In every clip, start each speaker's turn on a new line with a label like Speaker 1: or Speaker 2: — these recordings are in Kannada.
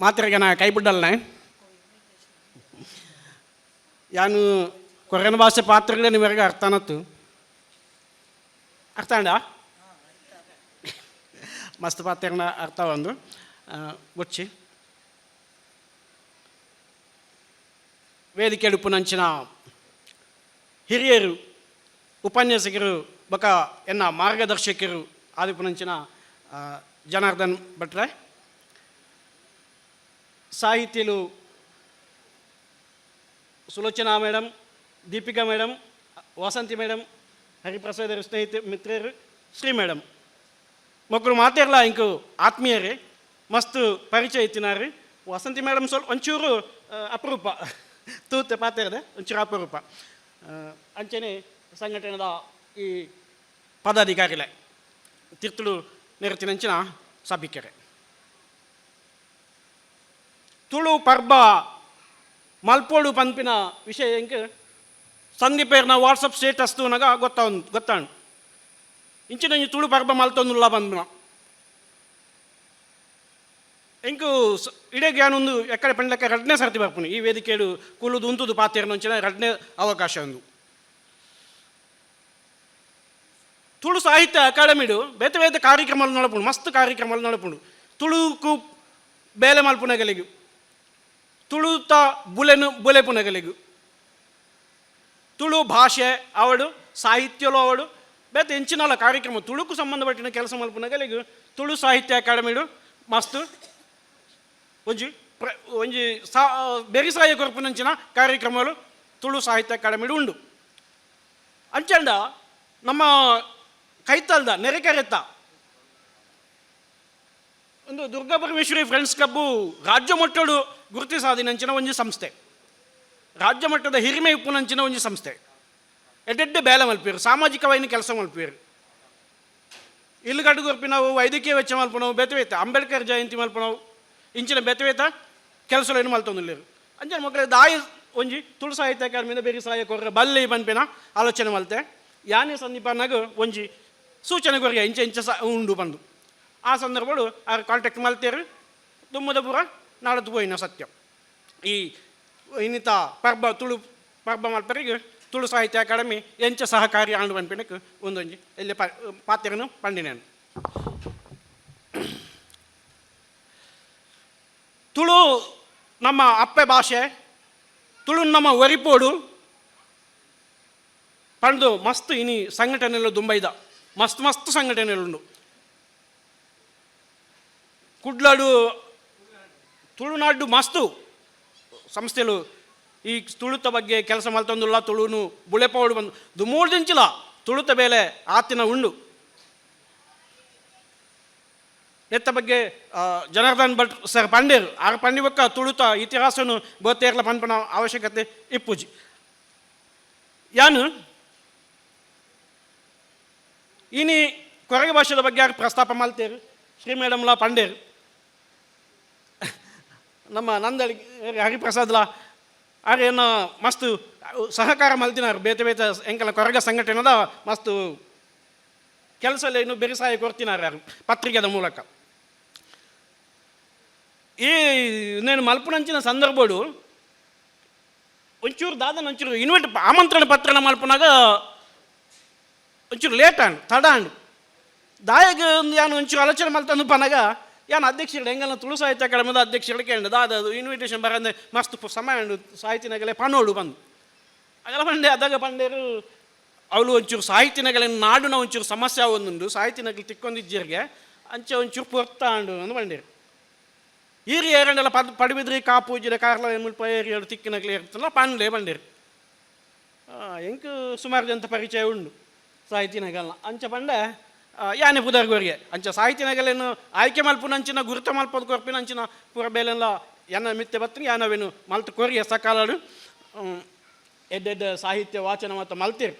Speaker 1: ಮಾತ್ರೆಗೆ ನಾ ಕೈ ಬಿಡಲ್ನೆ ಯಾನು ಕೊರೆನ ಭಾಷೆ ಪಾತ್ರಗಳೇ ನಿಮಗೆ ಅರ್ಥ ಅನ್ನತ್ತು ಅರ್ಥ ಅಂಡ ಮಸ್ತ್ ಪಾತ್ರನ ಅರ್ಥ ಒಂದು ಗೊಚ್ಚಿ ವೇದಿಕೆ ಉಪನಂಚಿನ ಹಿರಿಯರು ಉಪನ್ಯಾಸಕರು ಬಕ ಎನ್ನ ಮಾರ್ಗದರ್ಶಕರು ಆದಿಪುನಂಚಿನ ಜನಾರ್ದನ್ ಭಟ್ರೆ ಸಾಹಿತ್ಯಲು Sulochana madam Deepika madam Vasanthi madam ಹರಿಪ್ರಸಾದರ ಸ್ನೇಹಿತ ಮಿತ್ರರು, ಶ್ರೀ ಮೇಡಮ್ ಮಕ್ಕಳು ಮಾತಾಡಲ್ಲ ಇಂಕು ಆತ್ಮೀಯರೇ, ಮಸ್ತ್ ಪರಿಚಯ ಇತ್ತಿನಾರಿ. ವಸಂತಿ ಮೇಡಮ್ ಸ್ವಲ್ಪ ಒಂಚೂರು ಅಪರೂಪ. ತೂತೆ ಪಾತಿರದೆ ಒಂಚೂರು ಅಪರೂಪ. ಅಂಚನೆ ಸಂಘಟನೆದ ಈ ಪದಾಧಿಕಾರಿಲೆ ತಿರ್ತುಳು ನೆರತಿನಂಚಿನ ಸಭಿಕರೆ ತುಳು ಪರ್ಬ ಮಲ್ಪೋಡು ಪಂಪಿನ ವಿಷಯ ಎಂಕ್ ಸಂದೀಪೇರ್ನ ವಾಟ್ಸಪ್ ಸ್ಟೇಟಸ್ ತೂನಗ ಗೊತ್ತ ಗೊತ್ತಾಂಡು ಇಂಚಿನ ಒಂಜಿ ತುಳು ಪರ್ಬ ಮಲ್ತೊಂದುಲ್ಲ ಬಂದ್ನ ಎಂಕು ಸ- ಇಡೇ ಜ್ಞಾನೊಂದು ಎಕ್ಕಡೆ ಪಂಡ್ಲಕ್ಕ ಎರಡನೇ ಸರ್ತಿ ಬರ್ಪುನು ಈ ವೇದಿಕೆಡು ಕುಲುದು ಉಂತುದು ಪಾತೆರ್ನಂಚಿನ ಎರಡನೇ ಅವಕಾಶ ಒಂದು ತುಳು ಸಾಹಿತ್ಯ ಅಕಾಡೆಮಿಡು ಬೇತೆ ಬೇತೆ ಕಾರ್ಯಕ್ರಮಗಳು ನಡಪುಂಡು ಮಸ್ತ್ ಕಾರ್ಯಕ್ರಮಗಳು ನಡಪುಂಡು ತುಳುಕು ಬೇಲೆ ಮಲ್ಪುನಗಲಿಗು ತುಳುತ ಬುಲೆನು ಬುಲೆ ಪುನಗಲಿಗು ತುಳು ಭಾಷೆ ಅವಡು, ಸಾಹಿತ್ಯಲು ಅವಡು, ಬೇತೆ ಎಂಚಿನಲ್ಲ ಕಾರ್ಯಕ್ರಮ. ತುಳುಕು ಸಂಬಂಧಪಟ್ಟಿನ ಕೆಲಸ ಮಲ್ಪುನಗಲಿಗು ತುಳು ಸಾಹಿತ್ಯ ಅಕಾಡೆಮಿಡು ಮಸ್ತ್. ಒಂಜಿ ಪ್ರ, ಒಂಜಿ ಸಾ, ಬೆರಿಸಾಯ ಕೊರಪಿನಂಚಿನ ಕಾರ್ಯಕ್ರಮಗಳು ತುಳು ಸಾಹಿತ್ಯ ಅಕಾಡೆಮಿಡು ಉಂಡು. ಅಂಚಂಡ ನಮ್ಮ ಕೈತಲ್ದ ಕರೆತ ಒಂದು ದುರ್ಗಾ ಪರಮೇಶ್ವರಿ ಫ್ರೆಂಡ್ಸ್ ಕ್ಲಬ್ಬು ರಾಜ್ಯ ಮಟ್ಟಡು ಗುರುತಿಸಾದಿನಂಚಿನ ಒಂದು ಸಂಸ್ಥೆ. ರಾಜ್ಯ ಮಟ್ಟದ ಹಿರಿಮೆ ಉಪ್ಪುನಂಚಿನ ಒಂದು ಸಂಸ್ಥೆ. ಎಡ್ಡೆಡ್ಡೆ ಬೇಲೆ ಮಲ್ಪೇರು ಸಾಮಾಜಿಕವಾಗಿ ಕೆಲಸ ಮಲ್ಪೇರು ಇಲ್ಲಿ ಗಡುಗೊರ್ಪಿ ನಾವು ವೈದ್ಯಕೀಯ ವೆಚ್ಚ ಮಲ್ಪನವು ಬೆತವೇತ ಅಂಬೇಡ್ಕರ್ ಜಯಂತಿ ಮಲ್ಪನವು. ಇಂಚಿನ ಬೆತವೇತ ಕೆಲಸಲು ಏನು ಮಲ್ತೊಂದಿಲ್ಲರು ಅಂಜನ ಮಕ್ಕಳಿಗೆ ದಾಯಿ ಒಂಜಿ ತುಳು ಸಾಹಿತ್ಯ ಅಕಾಡೆಮಿಯಿಂದ ಬೇರೆ ಸಹಾಯ ಕೊರ್ರೆ ಬಲ್ಲಿ ಪನ್ಪಿನ ಆಲೋಚನೆ ಮಲ್ತೆ. ಯಾನೇ ಸಂದೀಪನಾಗ ಒಂಜಿ ಸೂಚನೆ ಕೊರ್ಗೆ ಇಂಚೆ ಇಂಚೆ ಸ ಉಂಡು ಬಂದು. ಆ ಸಂದರ್ಭಗಳು ಆ ಕಾಂಟ್ಯಾಕ್ಟ್ ಮಲ್ತೇರು ದುಮ್ಮದ ಪುರ ನಾಡದ್ದು ಪೋಯಿನ ಸತ್ಯ. ಈ ಇನ್ನಿತ ಪರ್ಬ ತುಳು ಪರ್ಬ ಮಲ್ಪರಿಗೆ ತುಳು ಸಾಹಿತ್ಯ ಅಕಾಡೆಮಿ ಎಂಚ ಸಹಕಾರಿ ಆಂಡು ಪನ್ಪಿನಕ್ಕೆ ಒಂದೊಂಜಿ. ಇಲ್ಲಿ ಪ ಪಾತ್ರನು ಪಂಡಿನೇನು. ತುಳು ನಮ್ಮ ಅಪ್ಪೆ ಭಾಷೆ, ತುಳು ನಮ್ಮ ಒರಿಪೋಡು ಪಂಡು ಮಸ್ತ್ ಇನಿ ಸಂಘಟನೆಲು ದುಂಬೈದ ಮಸ್ತ್ ಮಸ್ತ್ ಸಂಘಟನೆಗಳುಂಡು ಕುಡ್ಲಾಡು, ತುಳುನಾಡು ಮಸ್ತು. ಸಂಸ್ಥೆಲು ಈ ತುಳುತ ಬಗ್ಗೆ ಕೆಲಸ ಮಲ್ತೊಂದುಲ್ಲ ತುಳುನು ಬುಳೆಪೌಡು ಬಂದು. ದುಮೂರು ದಿಂಚಿಲ ತುಳುತ ಬೇಲೆ ಆತಿನ ಉಂಡು. ನೆತ್ತ ಬಗ್ಗೆ ಜನಾರ್ದನ್ ಭಟ್ ಸರ್ ಪಂಡೇರು ಆಗ ಪಂಡಿ ಬೊಕ್ಕ ತುಳುತ ಇತಿಹಾಸನು ಬರ್ತೇರ್ಲ ಪನ್ಪನ ಅವಶ್ಯಕತೆ ಇಪ್ಪುಜಿ. ಯಾನು? ಇನಿ ಕೊರಗ ಭಾಷೆದ ಬಗ್ಗೆ ಯಾರು ಪ್ರಸ್ತಾಪ ಮಾಡ್ತೇವೆ ಶ್ರೀ ಮೇಡಮ್ಲ ಪಾಂಡೇರು. ನಮ್ಮ ನಂದಳಿ ಹರಿಪ್ರಸಾದ್ಲ ಆರೇನು ಮಸ್ತು ಸಹಕಾರ ಮಲ್ತಿನಾರು, ಬೇತೆ ಬೇತೆ ಎಂಕಲ ಕೊರಗ ಸಂಘಟನೆದ ಮಸ್ತು ಕೆಲಸದಲ್ಲಿ ಇನ್ನು ಬೆರಿಸಾಯ ಕೊಡ್ತಿನಾರು ಯಾರು, ಪತ್ರಿಕೆದ ಮೂಲಕ. ಈ ನೇನು ಮಲ್ಪನಂಚಿನ ಸಂದರ್ಭಡು, ಒಂಚೂರು ದಾದನ ಒಂಚೂರು ಇನ್ವೈಟ್ ಆಮಂತ್ರಣ ಪತ್ರನ ಮಲ್ಪನಾಗ ಒಂಚೂರು ಲೇಟ್ ಆಂಡು ತಡ ಆಂಡು ದಾಯಗ ಯಾನು ಒಂಚೂರು ಆಲೋಚನೆ ಮಲ್ತಂದು ಪನಗ, ಯಾನು ಅಧ್ಯಕ್ಷರು ಹೆಂಗಲ್ಲ ತುಳು ಸಾಹಿತ್ಯ ಅಕಾಡೆಮಿದ ಅಧ್ಯಕ್ಷರು ಕೇಳಿದ ಅದು ಇನ್ವಿಟೇಷನ್ ಬರಂದೆ, ಮಸ್ತ್ ಸಮಯ ಉಂಡು ಸಾಹಿತ್ಯನಾಗಲೇ ಪನ್ನೋಡು ಬಂದು. ಅಗಲ ಪಂಡೆ, ಅದಾಗ ಪಂಡೇರು ಅವಳು ಒಂಚೂರು ಸಾಹಿತ್ಯನಗಲಿನ ನಾಡುನ ಒಂಚೂರು ಸಮಸ್ಯೆ ಒಂದುಂಡು ಸಾಹಿತ್ಯನಗಲಿ ತಿಕ್ಕೊಂದಿಜ್ಜರಿಗೆ ಅಂಚೆ ಒಂಚೂರು ಪೊರ್ತಾಂಡು ಅಂದು ಪಂಡೇರು. ಈರಿ ಏರಂಡೆಲ್ಲ ಪದ್, ಪಡುಬಿದ್ರಿ ಕಾಪೂಜಿರ ಕಾರ್ಲ ಮುಲ್ಪ ಏರಿ ಎರಡು ತಿಕ್ಕಿನಗಲಿ ಇರ್ತಲ್ಲ ಪಾನ್ಲೇ ಬಂದಿರು ಎಂಕ್ ಸುಮಾರು ಜನ ಪರಿಚಯ ಉಂಡು. ಸಾಹಿತ್ಯನಗಲ್ನ ಅಂಚ ಪಂಡೆ ಯಾನೆ ಪುದರ್ಗೋರಿಗೆ ಅಂಚ ಸಾಹಿತ್ಯನಗಲೇನು ಆಯ್ಕೆ ಮಲ್ಪುನ ಅಂಚಿನ, ಗುರುತ ಮಲ್ಪದ ಕೊರ್ಪಿನ ಅಂಚಿನ ಪೂರ ಬೇಲೆಲ್ಲ ಯಾನ ಮಿತ್ತೆ ಬತ್ತಿನ, ಯಾನವೇನು ಮಲ್ತು ಕೊರಿಯ ಸಕಾಲಡು. ಎದ್ದೆದ್ದ ಸಾಹಿತ್ಯ ವಾಚನ ಮತ್ತು ಮಲ್ತಿರ್.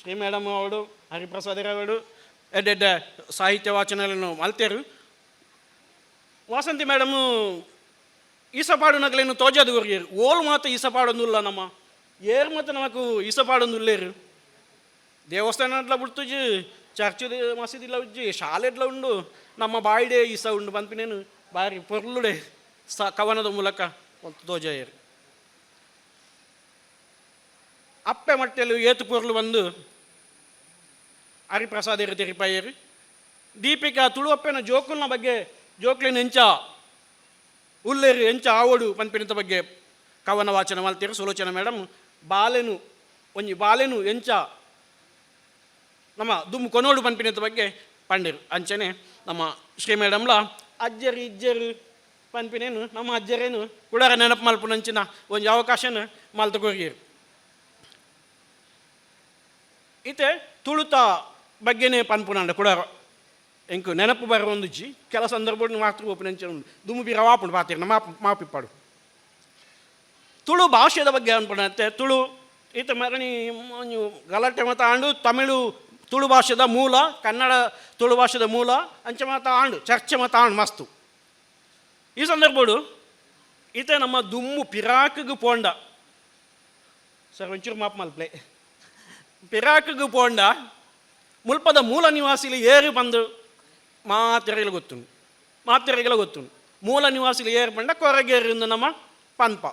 Speaker 1: ಶ್ರೀ ಮೇಡಮ್ ಅವಳು ಹರಿಪ್ರಸಾದರವಳು ಎಡ್ಡೆಡ್ಡ ಸಾಹಿತ್ಯ ವಾಚನಗಳನ್ನು ಮಲ್ತೇರು. ವಾಸಂತಿ ಮೇಡಮು ಈಸಪಾಡು ನಗಲೇನು ತೋಜದು ಊರಿಗೆ ಓಲ್ ಮಾತ ಈಸಪಾಡೊಂದುಲ್ಲ ನಮ್ಮ. ಏರ್ ಮಾತ ನಮಕು ಈಸಪಾಡೊಂದುಲ್ಲೇರು. ದೇವಸ್ಥಾನ ಬಿಡ್ತುಜಿ ಚರ್ಚ್ ಮಸೀದಿಲ್ಲ ಉಜ್ಜಿ ಶಾಲೆಡ್ಲ ಉಂಡು. ನಮ್ಮ ಬಾಯಿಡೆ ಈಸ ಉಂಡು. ಬಂದ್ಪಿನೇನು ಬಾರಿ ಪೊರ್ಲುಡೆ. ಸ ಕವನದ ಮೂಲಕ ಒಂದು ತೋಜಯರು ಅಪ್ಪೆ ಮಟ್ಟೆಲು ಏತು ಪೊರ್ಲು ಬಂದು ಹರಿಪ್ರಸಾದ್ ಇರು ತಿರುಪಾಯರು ದೀಪಿಕಾ ತುಳುವಪ್ಪನ ಜೋಕುಲ್ನ ಬಗ್ಗೆ ಜೋಕ್ಲಿನ ಎಂಚ ಉಲ್ಲೇರು ಎಂಚ ಆವಡು ಪನ್ಪಿನಂತ ಬಗ್ಗೆ ಕವನ ವಾಚನ ಮಲ್ತೀರು. ಸುಲೋಚನ ಮೇಡಮ್ ಬಾಲೆನು ಒಂಜಿ ಬಾಲೆನು ಎಂಚ ನಮ್ಮ ದುಮ್ ಕೊನೋಡು ಪನ್ಪಿನಂತ ಬಗ್ಗೆ ಪಂಡಿರು. ಅಂಚನೆ ನಮ್ಮ ಶ್ರೀ ಮೇಡಮ್ಲ ಅಜ್ಜರು ಇಜ್ಜರು ಪನ್ಪಿನೇನು ನಮ್ಮ ಅಜ್ಜರೇನು ಕುಡರ ನೆನಪು ಮಲ್ಪುನಂಚಿನ ಒಂದು ಅವಕಾಶನ ಮಲ್ತ ಕೊರಿಯರು ಇತ್ತೆ ತುಳುತ ಬಗ್ಗೆನೇ ಪನ್ಪುನಂಡ ಕುಡರ ಎಂಕು ನೆನಪು ಬರ ಕೆಲ ಸಂದರ್ಭ ಮಾತ್ರ ಒಪ್ಪುನಂಚ ಉಂಡು ದುಮ್ಮು ಬೀರ ವಾಪುಂಡು ಪಾತಿರ್ನ ಮಾಪ್ ಮಾಪಿಪ್ಪಾಡು. ತುಳು ಭಾಷೆದ ಬಗ್ಗೆ ಅನ್ಪಣತ್ತೆ ತುಳು, ಈತ ಮರಣಿ ಗಲಾಟೆ ಮತ ಆಂಡು ತಮಿಳು ತುಳು ಭಾಷೆದ ಮೂಲ, ಕನ್ನಡ ತುಳು ಭಾಷೆದ ಮೂಲ ಅಂಚೆ ಆಂಡು ಚರ್ಚೆ ಮತ ಆಂಡು ಮಸ್ತು. ಈ ಸಂದರ್ಭಡು ಈತ ನಮ್ಮ ದುಮ್ಮು ಪಿರಾಕಗು ಪೋಂಡ. ಸರ್, ಒಂಚೂರು ಮಾಪ್ ಮಲ್ಪ್ಲೆ ಪಿರಾಕಗು ಪೋಂಡ, ಮುಲ್ಪದ ಮೂಲ ನಿವಾಸಿಲಿ ಏರಿ ಬಂದು ಮಾತೆರೆಗಳು ಗೊತ್ತುಂಡು ಮಾತೆರೆಗಳ ಗೊತ್ತುಂಡು ಮೂಲ ನಿವಾಸಿಲಿ ಏರಿ ಬಂಡ ಕೊರಗೇರಿಂದ ನಮ್ಮ ಪನ್ಪ.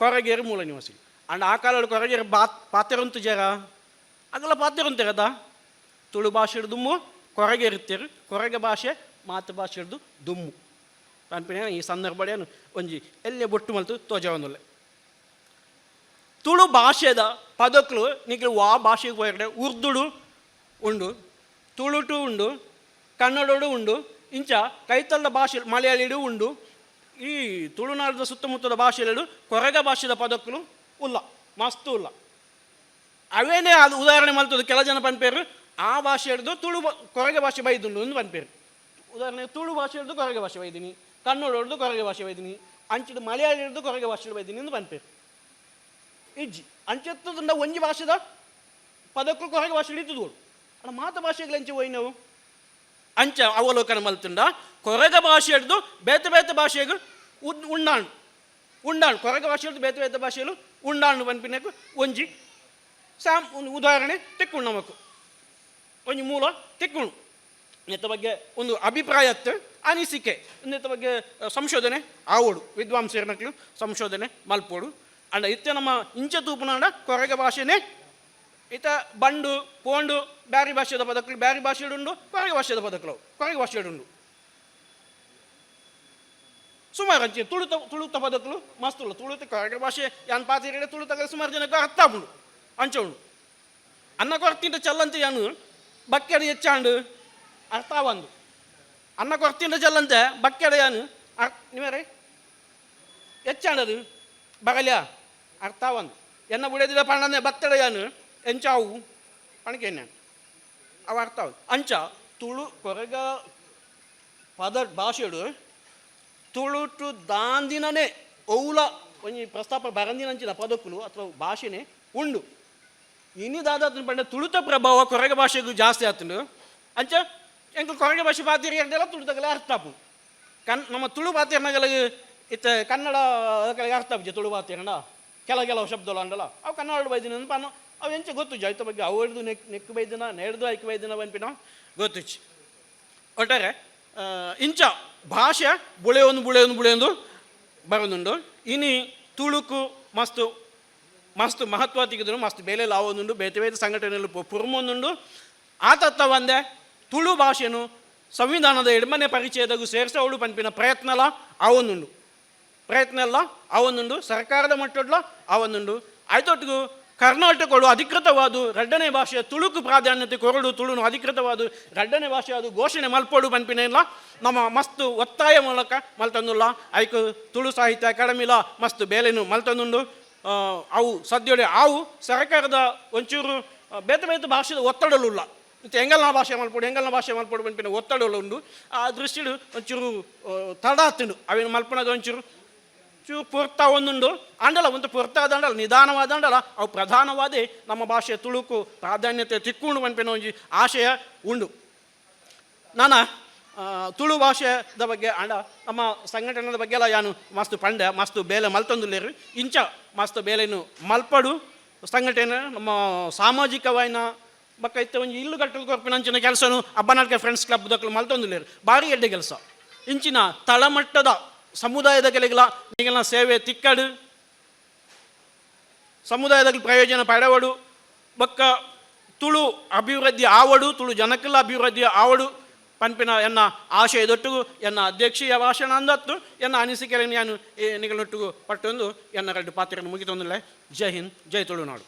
Speaker 1: ಕೊರಗೇರಿ ಮೂಲ ನಿವಾಸಿ ಅಂಡ್ ಆ ಕಾಲದ ಕೊರಗೇರಿ ಬಾತ್ ಪಾತೆರಂತು ಜರ? ಪಾತ್ರೆ ಅಂತ కదా ತುಳು ಭಾಷೆ ದುಮ್ಮು ಇರ್ತೀರಿ ಕೊರಗೆ ಭಾಷೆ ಮಾತು ಭಾಷೆ ಹಿಡ್ದು ದುಮ್ಮು. ಪನ್ಪಿನ ಈ ಸಂದರ್ಭಡೇನು ಒಂಜಿ ಎಲ್ಲೇ ಬೊಟ್ಟು ಮಲ್ತು ತೋಜವೊಂದುಲ್ಲೆ ತುಳು ಭಾಷೆದ ಪದಕಲು ನಿಖಿಲ್ ವಾ ಭಾಷೆಗೆ ಹೋಗಡೆ ಉರ್ದುಡು ಉಂಡು, ತುಳುಟು ಉಂಡು, ಕನ್ನಡಡು ಉಂಡು, ಇಂಚ ಕೈತಲ್ಲ ಭಾಷೆ, ಮಲಯಾಳಿಡು ಉಂಡು, ಈ ತುಳುನಾಡದ ಸುತ್ತಮುತ್ತದ ಭಾಷೆಗಳು ಕೊರಗ ಭಾಷೆದ ಪದಕಲು ಉಲ್ಲ, ಮಸ್ತು ಉಲ್ಲ. ಅವೇನೇ ಅದು ಉದಾಹರಣೆ ಮಲ್ತದ್ದು ಕೆಲ ಜನ ಪನ್ಪೇರು ಆ ಭಾಷೆ ಹಿಡಿದು ತುಳು ಕೊರಗೆ ಭಾಷೆ ಬೈದುಂಡು ಒಂದು ಪನ್ಪೇರು ಉದಾಹರಣೆ ತುಳು ಭಾಷೆ ಹಿಡಿದು ಕೊರಗೆ ಭಾಷೆ ಬೈದಿನಿ, ಕನ್ನಡ ಹಿಡಿದು ಕೊರಗೆ ಭಾಷೆ ಬೈದಿನಿ, ಅಂಚಿದ ಮಲಯಾಳಿ ಹಿಡಿದು ಕೊರಗೆ ಭಾಷೆ ಬೈದಿನಿ ಎಂದು ಪನ್ಪೇರು ಇಜ್ಜಿ ಒಂಜಿ ಭಾಷೆದ ಪದಕ್ಕೂ ಕೊರಗೆ ಭಾಷೆ ಹಿಡಿತದ ಅಲ್ಲ ಮಾತ ಭಾಷೆಗಳು ಅಂಚೆ ಹೋಯ್ ನಾವು? ಅಂಚ ಅವಲೋಕನ ಮಲ್ತುಂಡ, ಕೊರಗ ಭಾಷೆ ಹಿಡಿದು ಬೇತೆ ಬೇತೆ ಭಾಷೆಗಳು ಉದ್, ಉಂಡಾಣು. ಉಂಡಾಣು, ಕೊರಗ ಭಾಷೆ ಹಿಡಿದು ಬೇತೆ ಬೇತೆ ಭಾಷೆಲು ಉಂಡಾಣು ಪನ್ಪಿನಕು ಒಂಜಿ ಸಾಮ್ ಉದಾಹರಣೆ ತೆಕ್ಕೊಂಡು ನಮಕು. ಒಂಜಿ ಮೂಲ ತೆಕ್ಕೊಂಡು ನೆತ್ತ ಬಗ್ಗೆ ಒಂದು ಅಭಿಪ್ರಾಯ ಅತ್ತ, ಅನಿಸಿಕೆ, ನೆತ್ತ ಬಗ್ಗೆ ಸಂಶೋಧನೆ ಆವೋಡು. ವಿದ್ವಾಂಸರನಕ್ಲು ಸಂಶೋಧನೆ ಮಲ್ಪೋಡು. ಅಂಡ ಇತ್ತೆ ನಮ್ಮ ಇಂಚ ತೂಪನಾಂಡ ಕೊರಗ ಭಾಷೆನೇ ಇತ ಬಂಡು, ಪೋಂಡು, ಬ್ಯಾರಿ ಭಾಷೆದ ಪದಕಗಳು ಬ್ಯಾರಿ ಭಾಷೆ ಉಂಡು ಕೊರಗ ಭಾಷೆದ ಪದಕಗಳು ಕೊರಗ ಉಂಡು ಸುಮಾರು ಅಂಚೆ ತುಳುತ ತುಳುತ ಪದಕಲು ಮಸ್ತ್ ಉಳ್ಳು ತುಳುತ ಕೊರಗ ಭಾಷೆ ಯಾನ್ ಪಾತಿರೆ ತುಳುತ ಸುಮಾರು ಜನಕ್ಕೆ ಅರ್ಥ ಅಂಚ ಉಂಡು ಅನ್ನ ಕೊರತಿಂಡ ಚಲ್ಲಂತೆ ಯಾನು ಬಕ್ಕೆಡ ಹೆಚ್ಚಾಂಡು, ಅರ್ಥ ಒಂದು ಅನ್ನ ಕೊರತಿಂಡ ಜಲ್ಲಂತೆ, ಬಕ್ಕೆಡ ಏನು? ಅರ್ ನಿಮರೇ ಹೆಚ್ಚಾಂಡದು, ಬಗಲ್ಯ, ಅರ್ಥ ಒಂದು ಎನ್ನ ಬುಡದಿದ ಪಣ್ಣನೆ ಬತ್ತಡ ಏನು? ಎಂಚಾವು ಪಣಕೆನ್ನ ಅವ ಅರ್ಥ. ಅಂಚ, ತುಳು, ಕೊರಗ, ಪದ, ಭಾಷೆಡು, ತುಳುಟು ದಾಂದಿನನೇ, ಔಲ ಒಂಜಿ ಪ್ರಸ್ತಾಪ ಬರಂದಿನಂಚಿನ ಪದಕ್ಕುಲು ಅಥವಾ ಭಾಷೆನೇ ಉಂಡು. ಇನ್ನಿದಾದ ಪಂಡ ತುಳುತ ಪ್ರಭಾವ ಕೊರಗ ಭಾಷೆಗೂ ಜಾಸ್ತಿ ಆತನು ಅಂಚ ಎಂಕ್ ಕೊರಗ ಭಾಷೆ ಪಾತಿರಿ ಅಂತೆಲ್ಲ ತುಳುತಗಲ ಅರ್ಥ ಆಪು ಕನ್ ನಮ್ಮ ತುಳು ಪಾತಿರ್ನಗಳಿಗೆ ಇತ್ತ ಕನ್ನಡ ಅದಕ್ಕೆ ಅರ್ಥ ಆಪುಜ ತುಳು ಪಾತಿರ್ನ ಕೆಲ ಕೆಲವು ಶಬ್ದಗಳು ಅಂಡಲ್ಲ ಅವು ಕನ್ನಡ ಬೈದಿನ ಪಾನು ಅವು ಎಂಚ ಗೊತ್ತು ಜಾಯ್ತ ಬಗ್ಗೆ ಅವು ಹಿಡಿದು ನೆಕ್ ನೆಕ್ ಬೈದಿನ ನೆಡ್ದು ಐಕ್ ಬೈದಿನ ಬಂಪಿನ ಗೊತ್ತಿಚ್ಚು ಒಟ್ಟಾರೆ ಇಂಚ ಭಾಷೆ ಬುಳೆ ಒಂದು ಬುಳೆ ಒಂದು ಬುಳೆ ಒಂದು ಬರೋದುಂಡು ಇನಿ ತುಳುಕು ಮಸ್ತು ಮಸ್ತ್ ಮಹತ್ವ ತೆಗೆದ್ರು ಮಸ್ತ್ ಬೇಲೆ ಲಾವೊಂದುಂಡು ಬೇತೆ ಬೇತೆ ಸಂಘಟನೆಗಳು ಪುರ್ಮೊಂದುಂಡು. ಆತತ್ತ ಒಂದೇ ತುಳು ಭಾಷೆನು ಸಂವಿಧಾನದ ಎಡಮನೆ ಪರಿಚಯದಾಗೂ ಸೇರಿಸೋಳು ಪಂಪಿನ ಪ್ರಯತ್ನಲ ಅವನುಂಡು ಪ್ರಯತ್ನ ಅಲ್ಲ ಅವನುಂಡು ಸರ್ಕಾರದ ಮಟ್ಟಡ್ಲ ಅವನುಂಡು ಆಯ್ತೊಟ್ಟಿಗೂ ಕರ್ನಾಟಕಗಳು ಅಧಿಕೃತವಾದು ಎರಡನೇ ಭಾಷೆಯ ತುಳುಕು ಪ್ರಾಧಾನ್ಯತೆ ಕೊರಡು ತುಳುನು ಅಧಿಕೃತವಾದು ಎರಡನೇ ಭಾಷೆ ಅದು ಘೋಷಣೆ ಮಲ್ಪಡು ಪನ್ಪಿನ ಇಲ್ಲ. ನಮ್ಮ ಮಸ್ತ್ ಒತ್ತಾಯ ಮೂಲಕ ಮಲ್ತಂದುಲ್ಲ. ಐಕು ತುಳು ಸಾಹಿತ್ಯ ಅಕಾಡೆಮಿಲ ಮಸ್ತ್ ಬೇಲೆನು ಮಲ್ತಂದುಂಡು. ಆ, ಅವು ಸದ್ಯೊಡೆ ಅವು ಸರ್ಕಾರದ ಒಂಚೂರು ಬೇತ ಬೇತ ಭಾಷೆದ ಒತ್ತಡಲುಲ್ಲ. ಮತ್ತು ಎಂಗಲ್ನ ಭಾಷೆ ಮಲ್ಪಡು ಎಂಗಲ್ನ ಭಾಷೆ ಮಲ್ಪಡು ಪನ್ಪಿನ ಒತ್ತಡಲು ಉಂಡು ಆ ದೃಷ್ಟಿಡು ಒಂಚೂರು ತಡಾತುಂಡು. ಅವಿನ ಮಲ್ಪನದ ಒಂಚೂರು, ಚೂರು ಪೂರ್ತ ಒಂದುಂಡು. ಅಂಡಲ, ಒಂದು ಪೂರ್ತಾದ ಅಂಡಲ, ನಿಧಾನವಾದ ಅಂಡಲ. ಅವು ಪ್ರಧಾನವಾದೇ ನಮ್ಮ ಭಾಷೆ ತುಳುಕು, ಪ್ರಾಧಾನ್ಯತೆ ತಿಕ್ಕೊಂಡು ಪನ್ಪಿನ ಒಂಜಿ ಆಶಯ ಉಂಡು ನಾನು ತುಳು ಭಾಷೆದ ಬಗ್ಗೆ ಅಂಡ ನಮ್ಮ ಸಂಘಟನೆದ ಬಗ್ಗೆ ಎಲ್ಲ ಯಾನು ಮಸ್ತು ಪಂಡ, ಮಸ್ತು ಬೇಲೆ ಮಲ್ತೊಂದುಲ್ಲೇರು. ಇಂಚ ಮಸ್ತು ಬೇಲೆನು ಮಲ್ಪಡು. ಸಂಘಟನೆ ನಮ್ಮ ಸಾಮಾಜಿಕವಾಯಿನ ಬಕ್ಕ ಇತ್ತ ಒಂಜಿ ಇಲ್ಲು ಕಟ್ಟಲು ಕೊರ್ಪಿನಂಚಿನ ಕೆಲಸನು ಅಬ್ಬನಾಲ್ಕೆ ಫ್ರೆಂಡ್ಸ್ ಕ್ಲಬ್ ದಕ್ಕಲು ಮಲ್ತೊಂದುಲ್ಲೇರು. ಭಾರಿ ಎಡ್ಡೆ ಕೆಲಸ. ಇಂಚಿನ ತಳಮಟ್ಟದ ಸಮುದಾಯದ ಕೆಳಗಿಲ ನೀಗೆಲ್ಲ ಸೇವೆ ತಿಕ್ಕಡು. ಸಮುದಾಯದ ಪ್ರಯೋಜನ ಪಡವಡು. ಬೊಕ್ಕ ತುಳು ಅಭಿವೃದ್ಧಿ ಆವಡು, ತುಳು ಜನಕ್ಕೆಲ್ಲ ಅಭಿವೃದ್ಧಿ ಆವಡು. ಪನ್ಪಿನ ಎನ್ನ ಆಶಯದೊಟ್ಟಿಗೂ ಎನ್ನ ಅಧ್ಯಕ್ಷೀಯ ಭಾಷಣ ಅಂದತ್ತು, ಎನ್ನ ಅನಿಸಿಕೆಯನ್ನು ನಾನು ಪಟ್ಟೊಂದು ಎನ್ನ ಎರಡು ಪಾತ್ರೆಯನ್ನು ಮುಗಿತೊಂದಿಲ್ಲ. ಜೈ ಹಿಂದ್, ಜೈ ತುಳುನಾಡು.